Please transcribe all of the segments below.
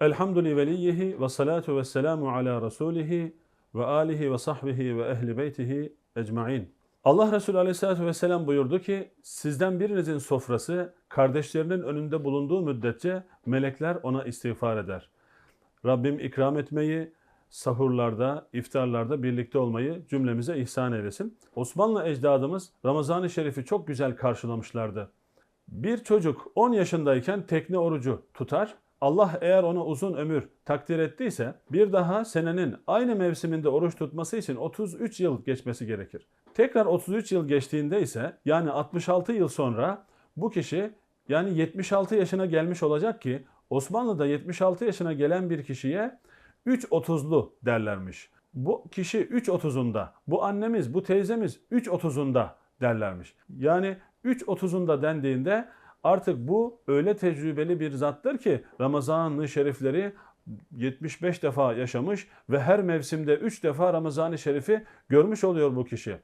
Elhamdü li veliyyihi ve salatu ve selamu ala rasulihi ve alihi ve sahbihi ve ehli beytihi ecmain. Allah Resulü Aleyhisselatü Vesselam buyurdu ki sizden birinizin sofrası kardeşlerinin önünde bulunduğu müddetçe melekler ona istiğfar eder. Rabbim ikram etmeyi, sahurlarda, iftarlarda birlikte olmayı cümlemize ihsan eylesin. Osmanlı ecdadımız Ramazan-ı Şerif'i çok güzel karşılamışlardı. Bir çocuk 10 yaşındayken tekne orucu tutar. Allah eğer ona uzun ömür takdir ettiyse bir daha senenin aynı mevsiminde oruç tutması için 33 yıl geçmesi gerekir. Tekrar 33 yıl geçtiğinde ise yani 66 yıl sonra bu kişi yani 76 yaşına gelmiş olacak ki Osmanlı'da 76 yaşına gelen bir kişiye 3.30'lu derlermiş. Bu kişi 3.30'unda, bu annemiz, bu teyzemiz 3.30'unda derlermiş. Yani 3.30'unda dendiğinde artık bu öyle tecrübeli bir zattır ki Ramazan-ı Şerifleri 75 defa yaşamış ve her mevsimde 3 defa Ramazan-ı Şerif'i görmüş oluyor bu kişi.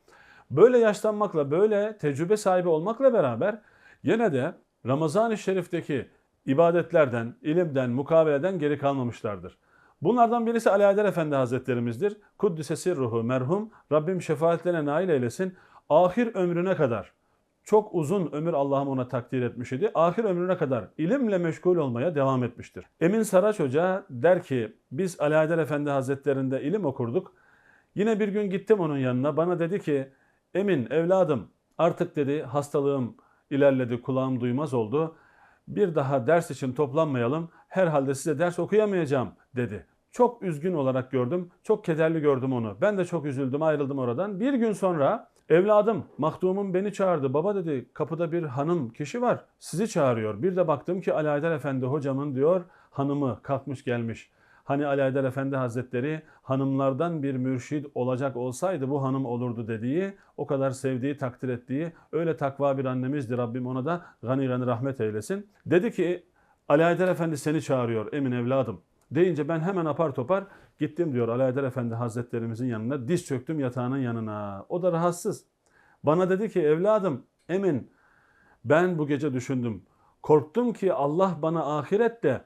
Böyle yaşlanmakla, böyle tecrübe sahibi olmakla beraber yine de Ramazan-ı Şerif'teki ibadetlerden, ilimden, mukabeleden geri kalmamışlardır. Bunlardan birisi Ali Haydar Efendi Hazretlerimizdir. Kuddisesi ruhu merhum. Rabbim şefaatlerine nail eylesin. Ahir ömrüne kadar çok uzun ömür Allah'ım ona takdir etmiş idi. Ahir ömrüne kadar ilimle meşgul olmaya devam etmiştir. Emin Saraç Hoca der ki biz Ali Haydar Efendi Hazretlerinde ilim okurduk. Yine bir gün gittim onun yanına. Bana dedi ki Emin evladım artık dedi hastalığım ilerledi kulağım duymaz oldu. Bir daha ders için toplanmayalım. Herhalde size ders okuyamayacağım dedi. Çok üzgün olarak gördüm. Çok kederli gördüm onu. Ben de çok üzüldüm ayrıldım oradan. Bir gün sonra evladım mahdumum beni çağırdı. Baba dedi kapıda bir hanım kişi var. Sizi çağırıyor. Bir de baktım ki Ali Haydar Efendi hocamın diyor hanımı kalkmış gelmiş. Hani Ali Haydar Efendi Hazretleri hanımlardan bir mürşid olacak olsaydı bu hanım olurdu dediği, o kadar sevdiği, takdir ettiği öyle takva bir annemizdi. Rabbim ona da gani gani rahmet eylesin. Dedi ki Ali Haydar Efendi seni çağırıyor emin evladım. Deyince ben hemen apar topar gittim diyor Ali Haydar Efendi Hazretlerimizin yanına. Diz çöktüm yatağının yanına. O da rahatsız. Bana dedi ki evladım emin ben bu gece düşündüm. Korktum ki Allah bana ahirette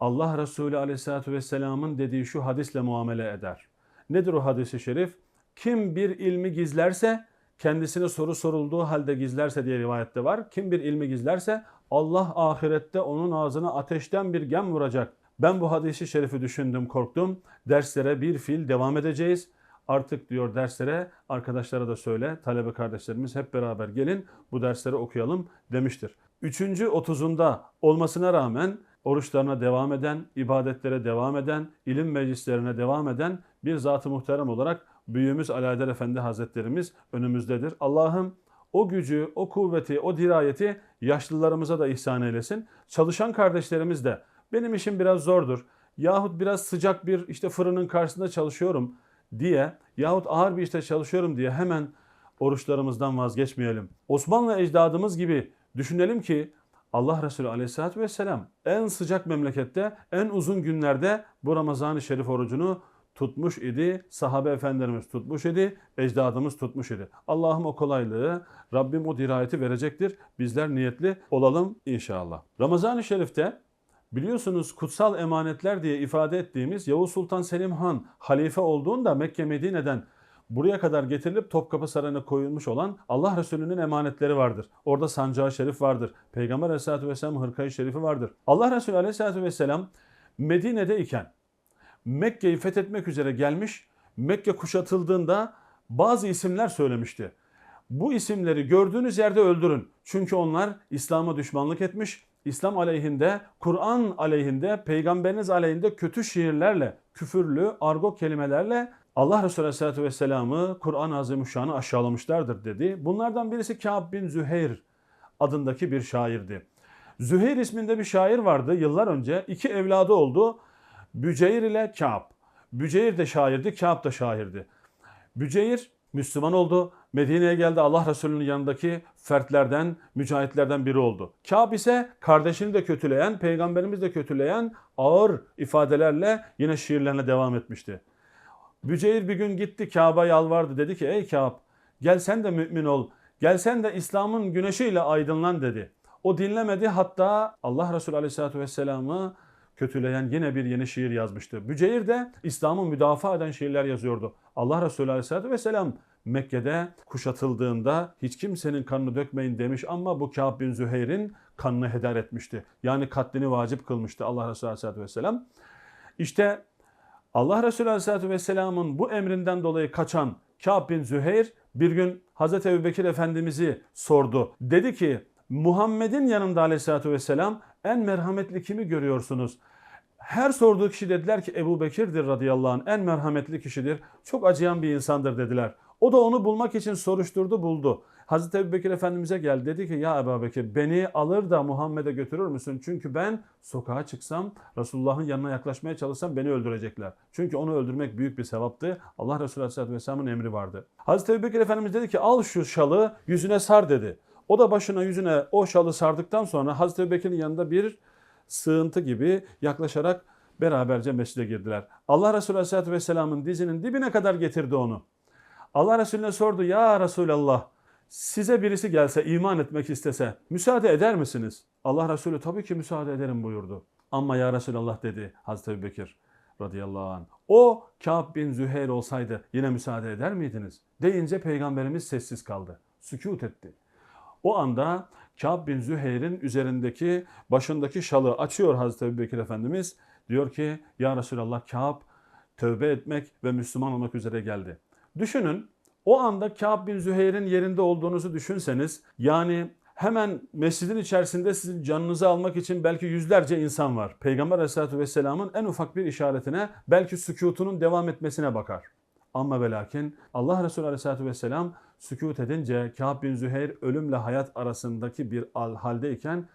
Allah Resulü Aleyhisselatü Vesselam'ın dediği şu hadisle muamele eder. Nedir o hadisi şerif? Kim bir ilmi gizlerse, kendisine soru sorulduğu halde gizlerse diye rivayette var. Kim bir ilmi gizlerse Allah ahirette onun ağzına ateşten bir gem vuracak. Ben bu hadisi şerifi düşündüm, korktum. Derslere bir fil devam edeceğiz. Artık diyor derslere arkadaşlara da söyle, talebe kardeşlerimiz hep beraber gelin bu dersleri okuyalım demiştir. Üçüncü otuzunda olmasına rağmen oruçlarına devam eden, ibadetlere devam eden, ilim meclislerine devam eden bir zat-ı muhterem olarak büyüğümüz Alaeddin Efendi Hazretlerimiz önümüzdedir. Allah'ım o gücü, o kuvveti, o dirayeti yaşlılarımıza da ihsan eylesin. Çalışan kardeşlerimiz de benim işim biraz zordur yahut biraz sıcak bir işte fırının karşısında çalışıyorum diye yahut ağır bir işte çalışıyorum diye hemen oruçlarımızdan vazgeçmeyelim. Osmanlı ecdadımız gibi düşünelim ki Allah Resulü Aleyhisselatü Vesselam en sıcak memlekette en uzun günlerde bu Ramazan-ı Şerif orucunu tutmuş idi. Sahabe efendilerimiz tutmuş idi. Ecdadımız tutmuş idi. Allah'ım o kolaylığı, Rabbim o dirayeti verecektir. Bizler niyetli olalım inşallah. Ramazan-ı Şerif'te biliyorsunuz kutsal emanetler diye ifade ettiğimiz Yavuz Sultan Selim Han halife olduğunda Mekke Medine'den buraya kadar getirilip Topkapı Sarayı'na koyulmuş olan Allah Resulü'nün emanetleri vardır. Orada sancağı şerif vardır. Peygamber Aleyhisselatü Vesselam hırkayı şerifi vardır. Allah Resulü Aleyhisselatü Vesselam Medine'de iken Mekke'yi fethetmek üzere gelmiş. Mekke kuşatıldığında bazı isimler söylemişti. Bu isimleri gördüğünüz yerde öldürün. Çünkü onlar İslam'a düşmanlık etmiş. İslam aleyhinde, Kur'an aleyhinde, peygamberiniz aleyhinde kötü şiirlerle, küfürlü, argo kelimelerle Allah Resulü Aleyhisselatü Vesselam'ı Kur'an-ı Azimuşşan'ı aşağılamışlardır dedi. Bunlardan birisi Kâb bin Züheyr adındaki bir şairdi. Züheyr isminde bir şair vardı yıllar önce. iki evladı oldu. Büceyr ile Kâb. Büceyr de şairdi, Kâb da şairdi. Büceyr Müslüman oldu. Medine'ye geldi Allah Resulü'nün yanındaki fertlerden, mücahitlerden biri oldu. Kâb ise kardeşini de kötüleyen, peygamberimizi de kötüleyen ağır ifadelerle yine şiirlerine devam etmişti. Büceyr bir gün gitti Kabe'ye yalvardı. Dedi ki ey Kâb gel sen de mümin ol. Gel sen de İslam'ın güneşiyle aydınlan dedi. O dinlemedi hatta Allah Resulü Aleyhisselatü Vesselam'ı kötüleyen yine bir yeni şiir yazmıştı. Büceyr de İslam'ı müdafaa eden şiirler yazıyordu. Allah Resulü Aleyhisselatü Vesselam Mekke'de kuşatıldığında hiç kimsenin kanını dökmeyin demiş ama bu Kâb bin Züheyr'in kanını heder etmişti. Yani katlini vacip kılmıştı Allah Resulü Aleyhisselatü Vesselam. İşte Allah Resulü Aleyhisselatü Vesselam'ın bu emrinden dolayı kaçan Kâb bin Züheyr bir gün Hazreti Ebubekir Efendimiz'i sordu. Dedi ki Muhammed'in yanında Aleyhisselatü Vesselam en merhametli kimi görüyorsunuz? Her sorduğu kişi dediler ki Ebu Bekir'dir radıyallahu anh en merhametli kişidir. Çok acıyan bir insandır dediler. O da onu bulmak için soruşturdu buldu. Hazreti Ebu Bekir Efendimiz'e geldi dedi ki ya Ebu Bekir beni alır da Muhammed'e götürür müsün? Çünkü ben sokağa çıksam Resulullah'ın yanına yaklaşmaya çalışsam beni öldürecekler. Çünkü onu öldürmek büyük bir sevaptı. Allah Resulü Aleyhisselatü Vesselam'ın emri vardı. Hazreti Ebu Bekir Efendimiz dedi ki al şu şalı yüzüne sar dedi. O da başına yüzüne o şalı sardıktan sonra Hazreti Ebu Bekir'in yanında bir sığıntı gibi yaklaşarak beraberce mescide girdiler. Allah Resulü Aleyhisselatü Vesselam'ın dizinin dibine kadar getirdi onu. Allah Resulüne sordu ya Resulallah size birisi gelse iman etmek istese müsaade eder misiniz? Allah Resulü tabii ki müsaade ederim buyurdu. Ama ya Resulallah dedi Hazreti Bekir radıyallahu anh. O Kâb bin Züheyr olsaydı yine müsaade eder miydiniz? Deyince peygamberimiz sessiz kaldı. Sükut etti. O anda Kâb bin Züheyr'in üzerindeki başındaki şalı açıyor Hazreti Bekir Efendimiz. Diyor ki ya Resulallah Kâb tövbe etmek ve Müslüman olmak üzere geldi. Düşünün o anda Kâb bin Züheyr'in yerinde olduğunuzu düşünseniz yani hemen mescidin içerisinde sizin canınızı almak için belki yüzlerce insan var. Peygamber Aleyhisselatü Vesselam'ın en ufak bir işaretine belki sükutunun devam etmesine bakar. Ama ve lakin Allah Resulü Aleyhisselatü Vesselam sükut edince Kâb bin Züheyr ölümle hayat arasındaki bir al haldeyken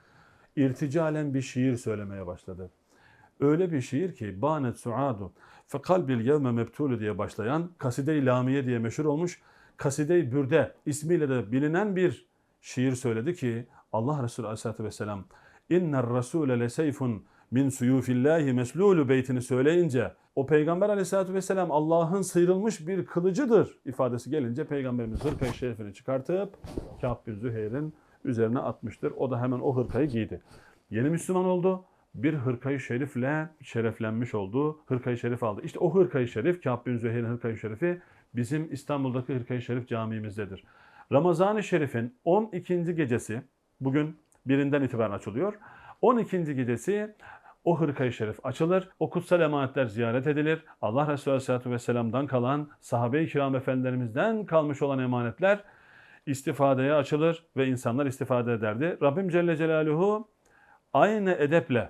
irticalen bir şiir söylemeye başladı. Öyle bir şiir ki Banet Suadu fe kalbil yevme mebtulu diye başlayan Kaside-i Lamiye diye meşhur olmuş Kaside-i Bürde ismiyle de bilinen bir şiir söyledi ki Allah Resulü Aleyhisselatü Vesselam inner rasule leseyfun min suyufillahi meslulu beytini söyleyince o Peygamber Aleyhisselatü Vesselam Allah'ın sıyrılmış bir kılıcıdır ifadesi gelince Peygamberimiz hırkayı şerifini çıkartıp Kâb bin Züheyr'in üzerine atmıştır. O da hemen o hırkayı giydi. Yeni Müslüman oldu. Bir hırkayı şerifle şereflenmiş oldu. Hırkayı şerif aldı. İşte o hırkayı şerif, Kâb bin Züheyr'in hırkayı şerifi bizim İstanbul'daki hırkayı şerif camimizdedir. Ramazan-ı Şerif'in 12. gecesi, bugün birinden itibaren açılıyor. 12. gecesi o hırkayı şerif açılır. O kutsal emanetler ziyaret edilir. Allah Resulü Aleyhisselatü Vesselam'dan kalan, sahabe-i kiram efendilerimizden kalmış olan emanetler istifadeye açılır ve insanlar istifade ederdi. Rabbim Celle Celaluhu aynı edeple,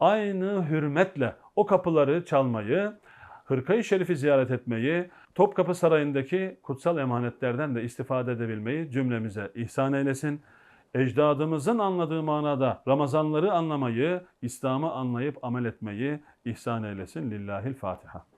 aynı hürmetle o kapıları çalmayı, hırkayı şerifi ziyaret etmeyi, Topkapı Sarayı'ndaki kutsal emanetlerden de istifade edebilmeyi cümlemize ihsan eylesin. Ecdadımızın anladığı manada Ramazanları anlamayı, İslam'ı anlayıp amel etmeyi ihsan eylesin. Lillahil Fatiha.